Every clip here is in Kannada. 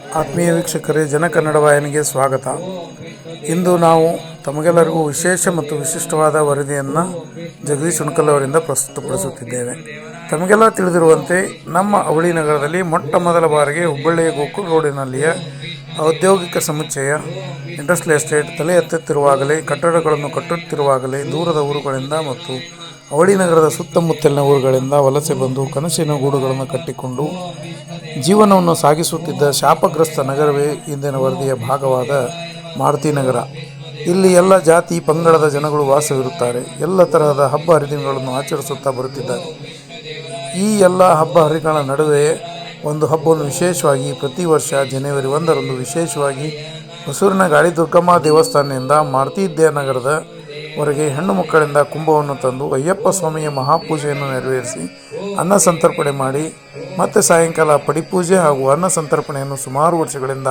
ಆತ್ಮೀಯ ವೀಕ್ಷಕರೇ ಜನಕನ್ನಡ ವಾಹಿನಿಗೆ ಸ್ವಾಗತ. ಇಂದು ನಾವು ತಮಗೆಲ್ಲರಿಗೂ ವಿಶೇಷ ಮತ್ತು ವಿಶಿಷ್ಟವಾದ ವರದಿಯನ್ನು ಜಗದೀಶ್ ಹುಣಕಲ್ ಅವರಿಂದ ಪ್ರಸ್ತುತಪಡಿಸುತ್ತಿದ್ದೇವೆ. ತಮಗೆಲ್ಲ ತಿಳಿದಿರುವಂತೆ, ನಮ್ಮ ಅವಳಿ ನಗರದಲ್ಲಿ ಮೊಟ್ಟ ಮೊದಲ ಬಾರಿಗೆ ಹುಬ್ಬಳ್ಳಿಯ ಗೋಕುಲ್ ರೋಡಿನಲ್ಲಿಯ ಔದ್ಯೋಗಿಕ ಸಮುಚ್ಚಯ, ಇಂಡಸ್ಟ್ರಿಯಲ್ ಎಸ್ಟೇಟ್ ತಲೆ ಎತ್ತುತ್ತಿರುವಾಗಲೇ, ಕಟ್ಟಡಗಳನ್ನು ಕಟ್ಟುತ್ತಿರುವಾಗಲೇ, ದೂರದ ಊರುಗಳಿಂದ ಮತ್ತು ಅವಳಿ ನಗರದ ಸುತ್ತಮುತ್ತಲಿನ ಊರುಗಳಿಂದ ವಲಸೆ ಬಂದು ಕನಸಿನ ಗೂಡುಗಳನ್ನು ಕಟ್ಟಿಕೊಂಡು ಜೀವನವನ್ನು ಸಾಗಿಸುತ್ತಿದ್ದ ಶಾಪಗ್ರಸ್ತ ನಗರವೇ ಇಂದಿನ ವರದಿಯ ಭಾಗವಾದ ಮಾರುತಿ ನಗರ. ಇಲ್ಲಿ ಎಲ್ಲ ಜಾತಿ ಪಂಗಡದ ಜನಗಳು ವಾಸವಿರುತ್ತಾರೆ. ಎಲ್ಲ ತರಹದ ಹಬ್ಬ ಹರಿದಿನಗಳನ್ನು ಆಚರಿಸುತ್ತಾ ಬರುತ್ತಿದ್ದಾರೆ. ಈ ಎಲ್ಲ ಹಬ್ಬ ಹರಿಗಳ ನಡುವೆ ಒಂದು ಹಬ್ಬವನ್ನು ವಿಶೇಷವಾಗಿ ಪ್ರತಿ ವರ್ಷ ಜನವರಿ ಒಂದರಂದು ವಿಶೇಷವಾಗಿ ಹೊಸೂರಿನ ಗಾಳಿ ದುರ್ಗಮ್ಮ ದೇವಸ್ಥಾನದಿಂದ ಮಾರುತಿ ವರೆಗೆ ಹೆಣ್ಣು ಮಕ್ಕಳಿಂದ ಕುಂಭವನ್ನು ತಂದು ಅಯ್ಯಪ್ಪ ಸ್ವಾಮಿಯ ಮಹಾಪೂಜೆಯನ್ನು ನೆರವೇರಿಸಿ ಅನ್ನ ಸಂತರ್ಪಣೆ ಮಾಡಿ ಮತ್ತೆ ಸಾಯಂಕಾಲ ಪಡಿಪೂಜೆ ಹಾಗೂ ಅನ್ನ ಸಂತರ್ಪಣೆಯನ್ನು ಸುಮಾರು ವರ್ಷಗಳಿಂದ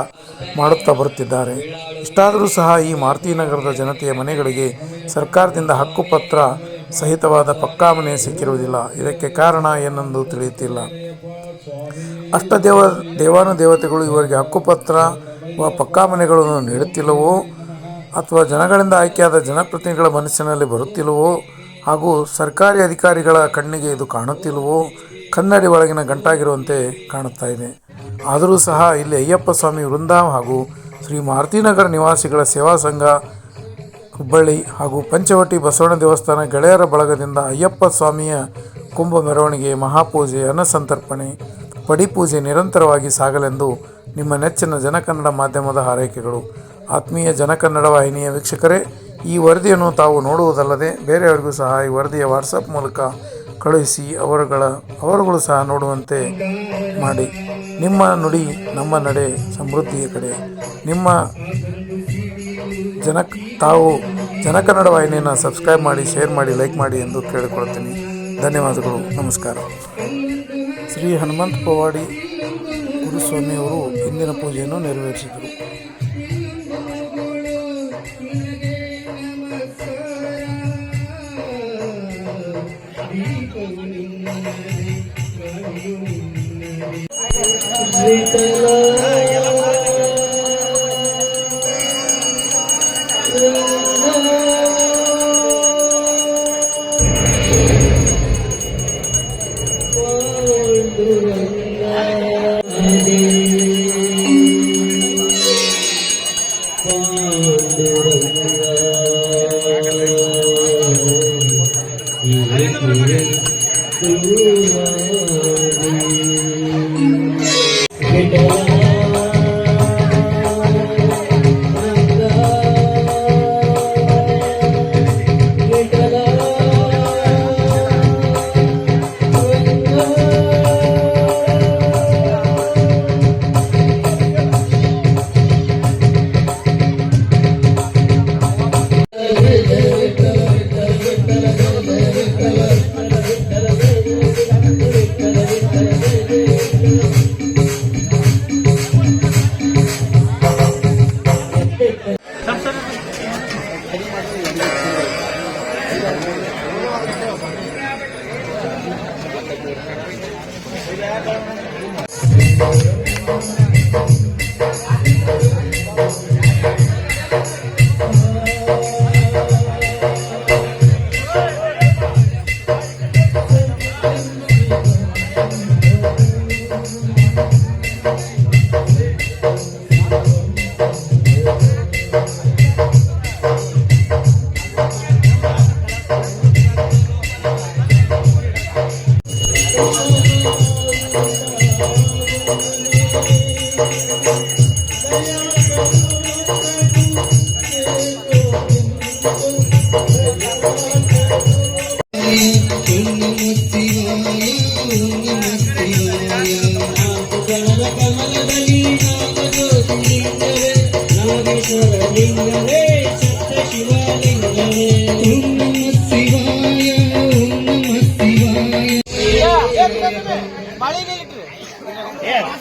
ಮಾಡುತ್ತಾ ಬರುತ್ತಿದ್ದಾರೆ. ಇಷ್ಟಾದರೂ ಸಹ ಈ ಮಾರುತಿ ನಗರದ ಜನತೆಯ ಮನೆಗಳಿಗೆ ಸರ್ಕಾರದಿಂದ ಹಕ್ಕುಪತ್ರ ಸಹಿತವಾದ ಪಕ್ಕಾ ಮನೆ ಸಿಕ್ಕಿರುವುದಿಲ್ಲ. ಇದಕ್ಕೆ ಕಾರಣ ಏನೆಂದು ತಿಳಿಯುತ್ತಿಲ್ಲ. ಅಷ್ಟದೇವ ದೇವಾನುದೇವತೆಗಳು ಇವರಿಗೆ ಹಕ್ಕುಪತ್ರ ವ ಪಕ್ಕಾ ಮನೆಗಳನ್ನು ನೀಡುತ್ತಿಲ್ಲವೋ? ಅಥವಾ ಜನಗಳಿಂದ ಆಯ್ಕೆಯಾದ ಜನಪ್ರತಿನಿಧಿಗಳ ಮನಸ್ಸಿನಲ್ಲಿ ಬರುತ್ತಿಲ್ಲವೋ? ಹಾಗೂ ಸರ್ಕಾರಿ ಅಧಿಕಾರಿಗಳ ಕಣ್ಣಿಗೆ ಇದು ಕಾಣುತ್ತಿಲ್ಲವೋ? ಕನ್ನಡಿ ಒಳಗಿನ ಗಂಟಾಗಿರುವಂತೆ ಕಾಣುತ್ತಾ ಇದೆ. ಆದರೂ ಸಹ ಇಲ್ಲಿ ಅಯ್ಯಪ್ಪ ಸ್ವಾಮಿ ವೃಂದ ಹಾಗೂ ಶ್ರೀ ಮಾರುತಿನಗರ ನಿವಾಸಿಗಳ ಸೇವಾ ಸಂಘ, ಹುಬ್ಬಳ್ಳಿ ಹಾಗೂ ಪಂಚವಟಿ ಬಸವಣ್ಣ ದೇವಸ್ಥಾನ ಗೆಳೆಯರ ಬಳಗದಿಂದ ಅಯ್ಯಪ್ಪ ಸ್ವಾಮಿಯ ಕುಂಭ ಮೆರವಣಿಗೆ ಮಹಾಪೂಜೆ ಅನ್ನಸಂತರ್ಪಣೆ ಪಡಿಪೂಜೆ ನಿರಂತರವಾಗಿ ಸಾಗಲೆಂದು ನಿಮ್ಮ ನೆಚ್ಚಿನ ಜನಕನ್ನಡ ಮಾಧ್ಯಮದ ಹಾರೈಕೆಗಳು. ಆತ್ಮೀಯ ಜನಕನ್ನಡ ವಾಹಿನಿಯ ವೀಕ್ಷಕರೇ, ಈ ವರದಿಯನ್ನು ತಾವು ನೋಡುವುದಲ್ಲದೆ ಬೇರೆಯವರಿಗೂ ಸಹ ಈ ವರದಿಯ ವಾಟ್ಸಪ್ ಮೂಲಕ ಕಳುಹಿಸಿ ಅವರುಗಳ, ಅವರುಗಳು ಸಹ ನೋಡುವಂತೆ ಮಾಡಿ. ನಿಮ್ಮ ನುಡಿ, ನಮ್ಮ ನಡೆ ಸಮೃದ್ಧಿಯ ಕಡೆ. ನಿಮ್ಮ ಜನ ತಾವು ಜನಕನ್ನಡ ವಾಹಿನಿಯನ್ನು ಸಬ್ಸ್ಕ್ರೈಬ್ ಮಾಡಿ ಶೇರ್ ಮಾಡಿ ಲೈಕ್ ಮಾಡಿ ಎಂದು ಕೇಳಿಕೊಳ್ಳುತ್ತೇನೆ. ಧನ್ಯವಾದಗಳು. ನಮಸ್ಕಾರ. ಶ್ರೀ ಹನುಮಂತ ಪವಾಡಿ ಗುರುಸ್ವಾಮಿಯವರು ಇಂದಿನ ಪೂಜೆಯನ್ನು ನೆರವೇರಿಸಿದರು. ಶ್ರೀತಲಾ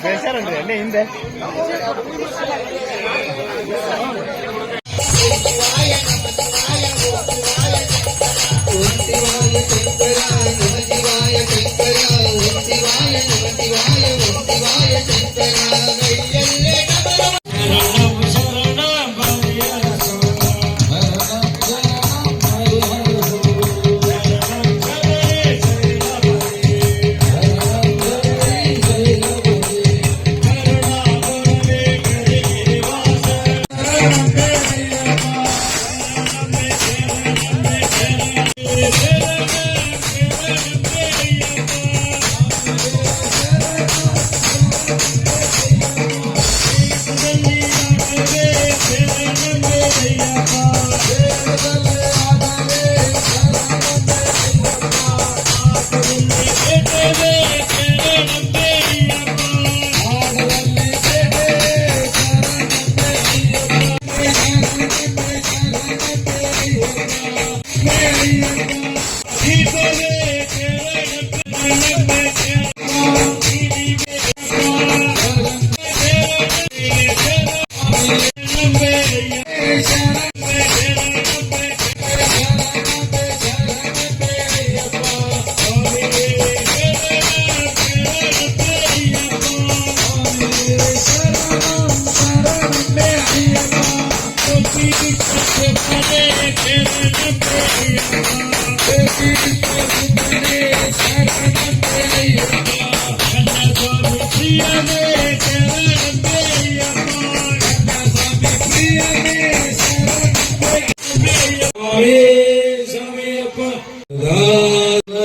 ரெஸ்டாரண்ட் என்ன இந்த? வாய